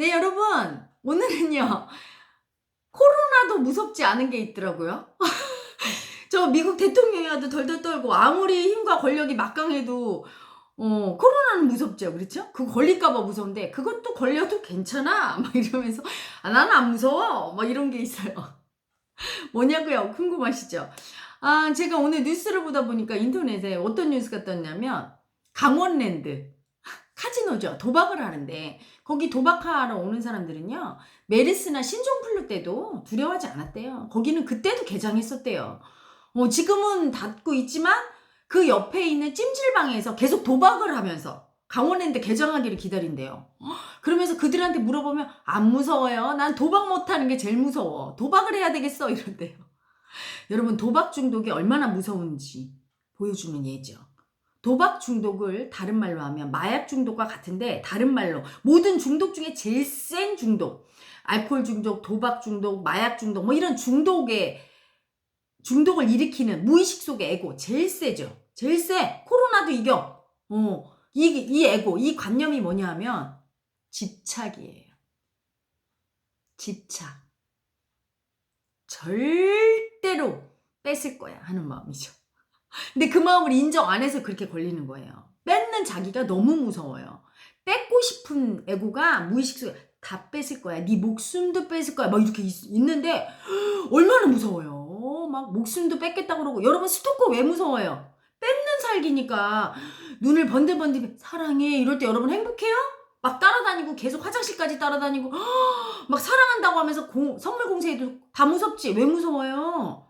네, 여러분. 오늘은요. 코로나도 무섭지 않은 게 있더라고요. 저 미국 대통령이 와도 덜덜 떨고 아무리 힘과 권력이 막강해도 어, 코로나는 무섭죠. 그렇죠? 그거 걸릴까봐 무서운데 그것도 걸려도 괜찮아. 막 이러면서 아, 나는 안 무서워. 막 이런 게 있어요. 뭐냐고요? 궁금하시죠? 아, 제가 오늘 뉴스를 보다 보니까 인터넷에 어떤 뉴스가 떴냐면 강원랜드 카지노죠. 도박을 하는데 거기 도박하러 오는 사람들은요. 메르스나 신종플루 때도 두려워하지 않았대요. 거기는 그때도 개장했었대요. 어, 지금은 닫고 있지만 그 옆에 있는 찜질방에서 계속 도박을 하면서 강원랜드 개장하기를 기다린대요. 그러면서 그들한테 물어보면 안 무서워요. 난 도박 못하는 게 제일 무서워. 도박을 해야 되겠어. 이런대요. 여러분 도박 중독이 얼마나 무서운지 보여주는 예죠. 도박 중독을 다른 말로 하면 마약 중독과 같은데 다른 말로 모든 중독 중에 제일 센 중독 알코올 중독, 도박 중독, 마약 중독 뭐 이런 중독의 중독을 일으키는 무의식 속의 에고 제일 세죠. 제일 세. 코로나도 이겨. 어. 이, 이 에고, 이 관념이 뭐냐 하면 집착이에요. 집착. 절대로 뺏을 거야 하는 마음이죠. 근데 그 마음을 인정 안 해서 그렇게 걸리는 거예요. 뺏는 자기가 너무 무서워요. 뺏고 싶은 에고가 무의식 속에 다 뺏을 거야. 네 목숨도 뺏을 거야. 막 이렇게 있, 있는데 얼마나 무서워요. 막 목숨도 뺏겠다 그러고 여러분 스토커 왜 무서워요? 뺏는 살기니까 눈을 번들번들 사랑해 이럴 때 여러분 행복해요? 막 따라다니고 계속 화장실까지 따라다니고 막 사랑한다고 하면서 공, 선물 공세해도 다 무섭지 왜 무서워요?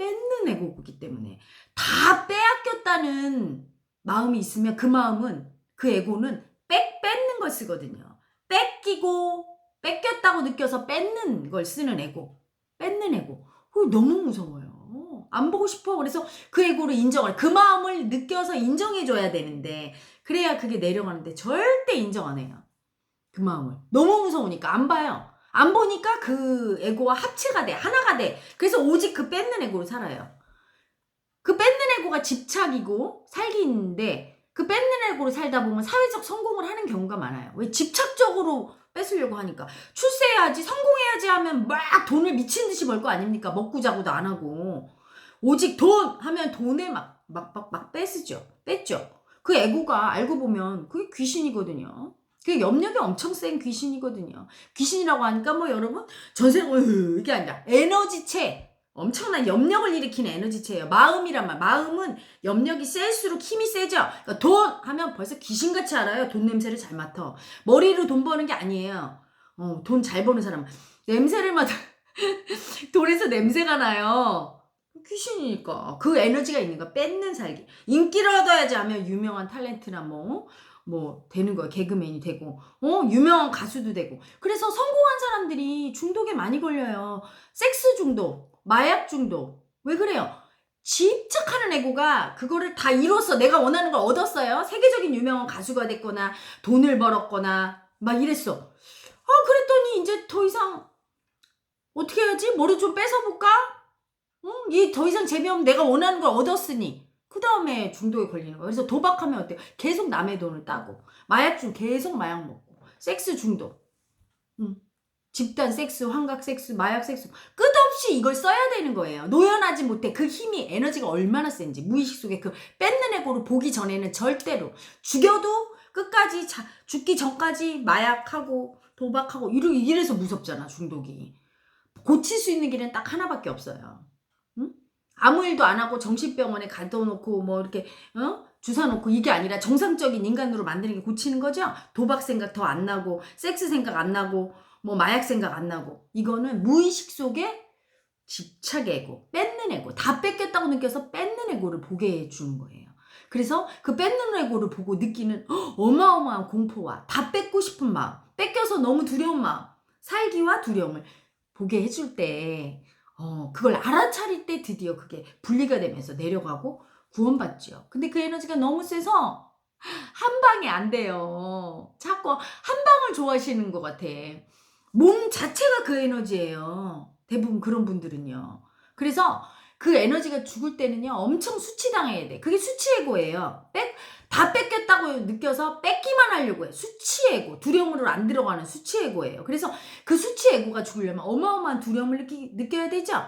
뺏는 애고기 때문에 다 빼앗겼다는 마음이 있으면 그 마음은 그 에고는 뺏 뺏는 걸 쓰거든요. 뺏기고 뺏겼다고 느껴서 뺏는 걸 쓰는 에고. 뺏는 에고. 그거 너무 무서워요. 안 보고 싶어. 그래서 그 에고를 인정을 그 마음을 느껴서 인정해 줘야 되는데 그래야 그게 내려가는데 절대 인정 안 해요. 그 마음을. 너무 무서우니까 안 봐요. 안 보니까 그 에고와 합체가 돼. 하나가 돼. 그래서 오직 그 뺏는 에고로 살아요. 그 뺏는 에고가 집착이고 살기인데 그 뺏는 에고로 살다 보면 사회적 성공을 하는 경우가 많아요. 왜 집착적으로 뺏으려고 하니까 출세해야지 성공해야지 하면 막 돈을 미친 듯이 벌 거 아닙니까? 먹고 자고도 안 하고 오직 돈 하면 돈에 막 막 막 막 뺏으죠. 뺐죠. 그 에고가 알고 보면 그게 귀신이거든요. 그게 염력이 엄청 센 귀신이거든요. 귀신이라고 하니까 뭐 여러분 전생 으 이게 아니라 에너지체 엄청난 염력을 일으키는 에너지체예요. 마음이란 말. 마음은 염력이 셀수록 힘이 세죠. 그러니까 돈 하면 벌써 귀신같이 알아요. 돈 냄새를 잘 맡아. 머리로 돈 버는 게 아니에요. 어, 돈 잘 버는 사람. 냄새를 맡아. 돈에서 냄새가 나요. 귀신이니까. 그 에너지가 있는 거 뺏는 살기. 인기를 얻어야지 하면 유명한 탤런트나 뭐, 뭐, 되는 거야. 개그맨이 되고, 어, 유명한 가수도 되고. 그래서 성공한 사람들이 중독에 많이 걸려요. 섹스 중독. 마약 중독. 왜 그래요? 집착하는 에고가 그거를 다 이뤘어. 내가 원하는 걸 얻었어요. 세계적인 유명한 가수가 됐거나 돈을 벌었거나 막 이랬어. 아, 그랬더니 이제 더 이상 어떻게 해야지? 뭐를 좀 뺏어볼까? 응? 이더 이상 재미없는 내가 원하는 걸 얻었으니 그 다음에 중독에 걸리는 거야. 그래서 도박하면 어때요? 계속 남의 돈을 따고 마약 중 계속 마약 먹고 섹스 중독. 응. 집단 섹스, 환각 섹스, 마약 섹스 끝없이 이걸 써야 되는 거예요. 노연하지 못해 그 힘이 에너지가 얼마나 센지 무의식 속에 그 뺏는 애고를 보기 전에는 절대로 죽여도 끝까지 자, 죽기 전까지 마약하고 도박하고 이러, 이래서 무섭잖아 중독이. 고칠 수 있는 길은 딱 하나밖에 없어요. 응? 아무 일도 안 하고 정신병원에 가둬놓고 뭐 이렇게 어? 주사 놓고 이게 아니라 정상적인 인간으로 만드는 게 고치는 거죠. 도박 생각 더 안 나고 섹스 생각 안 나고 뭐 마약 생각 안 나고 이거는 무의식 속에 집착 애고 뺏는 애고 다 뺏겼다고 느껴서 뺏는 애고를 보게 해주는 거예요. 그래서 그 뺏는 애고를 보고 느끼는 어마어마한 공포와 다 뺏고 싶은 마음, 뺏겨서 너무 두려운 마음, 살기와 두려움을 보게 해줄 때, 어, 그걸 알아차릴 때 드디어 그게 분리가 되면서 내려가고 구원받죠. 근데 그 에너지가 너무 세서 한 방에 안 돼요. 자꾸 한 방을 좋아하시는 것 같아. 몸 자체가 그 에너지예요. 대부분 그런 분들은요. 그래서 그 에너지가 죽을 때는요, 엄청 수치당해야 돼. 그게 수치에고예요. 뺏, 다 뺏겼다고 느껴서 뺏기만 하려고 해. 수치애고. 두려움으로 안 들어가는 수치애고예요. 그래서 그 수치애고가 죽으려면 어마어마한 두려움을 느끼, 느껴야 되죠?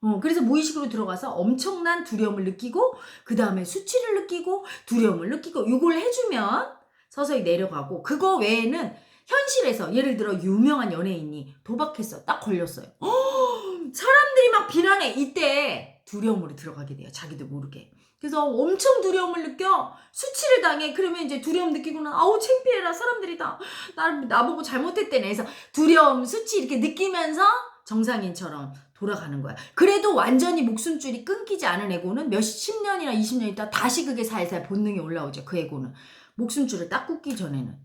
어, 그래서 무의식으로 들어가서 엄청난 두려움을 느끼고, 그 다음에 수치를 느끼고, 두려움을 느끼고, 이걸 해주면 서서히 내려가고, 그거 외에는 현실에서 예를 들어 유명한 연예인이 도박했어. 딱 걸렸어요. 어, 사람들이 막 비난해. 이때 두려움으로 들어가게 돼요. 자기도 모르게. 그래서 엄청 두려움을 느껴. 수치를 당해. 그러면 이제 두려움 느끼고는 아우 창피해라. 사람들이 다. 나, 나보고 잘못했대네. 그래서 두려움 수치 이렇게 느끼면서 정상인처럼 돌아가는 거야. 그래도 완전히 목숨줄이 끊기지 않은 에고는 몇십 년이나 20년 있다 다시 그게 살살 본능이 올라오죠 그 에고는. 목숨줄을 딱 끊기 전에는.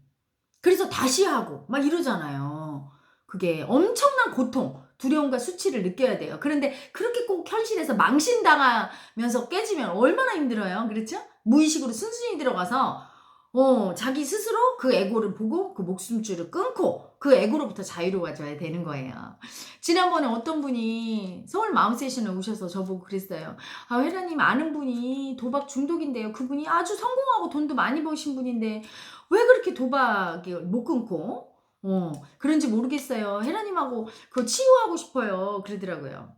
그래서 다시 하고 막 이러잖아요. 그게 엄청난 고통 두려움과 수치를 느껴야 돼요. 그런데 그렇게 꼭 현실에서 망신당하면서 깨지면 얼마나 힘들어요. 그렇죠? 무의식으로 순순히 들어가서 어, 자기 스스로 그 에고를 보고 그 목숨줄을 끊고 그 에고로부터 자유로워져야 되는 거예요. 지난번에 어떤 분이 서울 마음 세션에 오셔서 저보고 그랬어요. 아, 회라님 아는 분이 도박 중독인데요. 그분이 아주 성공하고 돈도 많이 버신 분인데 왜 그렇게 도박을 못 끊고 어, 그런지 모르겠어요. 헤라님하고 그거 치유하고 싶어요. 그러더라고요.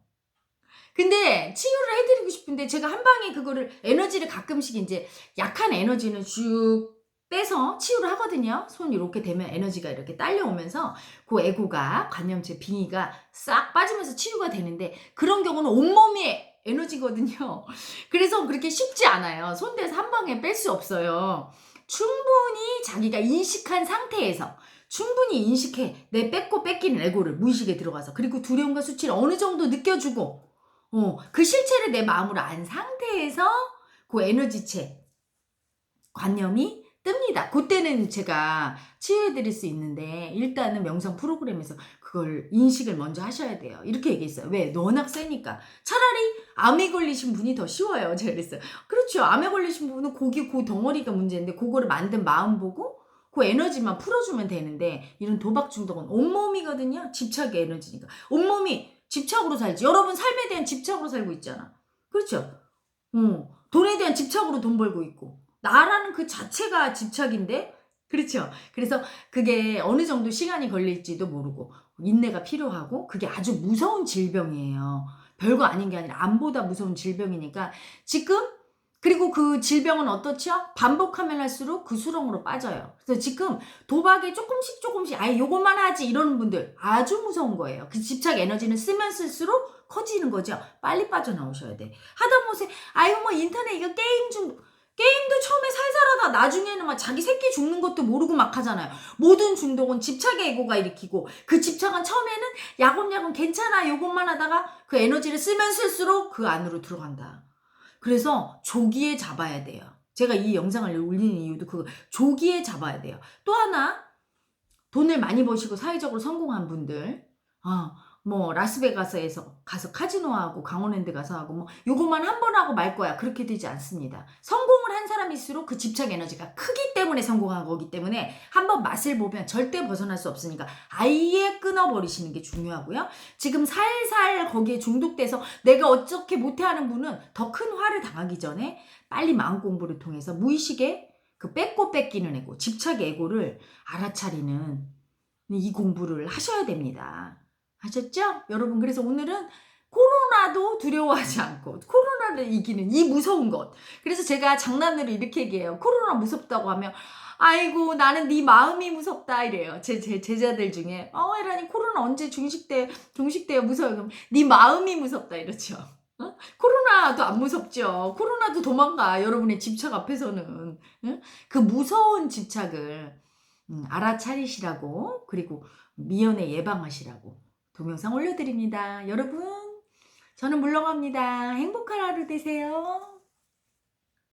근데 치유를 해드리고 싶은데 제가 한 방에 그거를 에너지를 가끔씩 이제 약한 에너지는 쭉 빼서 치유를 하거든요. 손 이렇게 되면 에너지가 이렇게 딸려오면서 그 에고가 관념체 빙의가 싹 빠지면서 치유가 되는데 그런 경우는 온몸이 에너지거든요. 그래서 그렇게 쉽지 않아요. 손 대서 한 방에 뺄 수 없어요. 충분히 자기가 인식한 상태에서 충분히 인식해. 내 뺏고 뺏기는 에고를 무의식에 들어가서. 그리고 두려움과 수치를 어느 정도 느껴주고, 어, 그 실체를 내 마음으로 안 상태에서 그 에너지체, 관념이 뜹니다. 그때는 제가 치유해드릴 수 있는데, 일단은 명상 프로그램에서 그걸 인식을 먼저 하셔야 돼요. 이렇게 얘기했어요. 왜? 워낙 세니까. 차라리 암에 걸리신 분이 더 쉬워요. 제가 그랬어요. 그렇죠. 암에 걸리신 분은 고기, 고 덩어리가 문제인데, 그거를 만든 마음 보고, 그 에너지만 풀어주면 되는데 이런 도박 중독은 온몸이거든요. 집착의 에너지니까. 온몸이 집착으로 살지. 여러분 삶에 대한 집착으로 살고 있잖아. 그렇죠? 어, 돈에 대한 집착으로 돈 벌고 있고. 나라는 그 자체가 집착인데 그렇죠. 그래서 그게 어느 정도 시간이 걸릴지도 모르고 인내가 필요하고 그게 아주 무서운 질병이에요. 별거 아닌 게 아니라 암보다 무서운 질병이니까 지금 그리고 그 질병은 어떻죠? 반복하면 할수록 그 수렁으로 빠져요. 그래서 지금 도박에 조금씩 조금씩 아예 요것만 하지 이러는 분들 아주 무서운 거예요. 그 집착 에너지는 쓰면 쓸수록 커지는 거죠. 빨리 빠져나오셔야 돼. 하다못해 아유 뭐 인터넷 이거 게임 중 게임도 처음에 살살하다 나중에는 막 자기 새끼 죽는 것도 모르고 막 하잖아요. 모든 중독은 집착의 에고가 일으키고 그 집착은 처음에는 야곱야곱 괜찮아 요것만 하다가 그 에너지를 쓰면 쓸수록 그 안으로 들어간다. 그래서 조기에 잡아야 돼요. 제가 이 영상을 올리는 이유도 그 조기에 잡아야 돼요. 또 하나 돈을 많이 버시고 사회적으로 성공한 분들, 아, 뭐 라스베가스에서 가서 카지노하고 강원랜드 가서 하고 뭐 요것만 한 번 하고 말 거야 그렇게 되지 않습니다. 성공을 한 사람일수록 그 집착 에너지가 크기 때문에 성공한 거기 때문에 한번 맛을 보면 절대 벗어날 수 없으니까 아예 끊어버리시는 게 중요하고요. 지금 살살 거기에 중독돼서 내가 어떻게 못해하는 분은 더 큰 화를 당하기 전에 빨리 마음 공부를 통해서 무의식에 그 뺏고 뺏기는 에고 집착의 에고를 알아차리는 이 공부를 하셔야 됩니다. 아셨죠? 여러분, 그래서 오늘은 코로나도 두려워하지 않고 코로나를 이기는 이 무서운 것. 그래서 제가 장난으로 이렇게 얘기해요. 코로나 무섭다고 하면 아이고 나는 네 마음이 무섭다 이래요. 제, 제 제자들 중에 어 에라니 코로나 언제 중식돼 중식돼요 무서워 그럼 네 마음이 무섭다 이러죠. 어? 코로나도 안 무섭죠. 코로나도 도망가 여러분의 집착 앞에서는 응? 그 무서운 집착을 음, 알아차리시라고 그리고 미연에 예방하시라고 동영상 올려드립니다. 여러분, 저는 물러갑니다. 행복한 하루 되세요.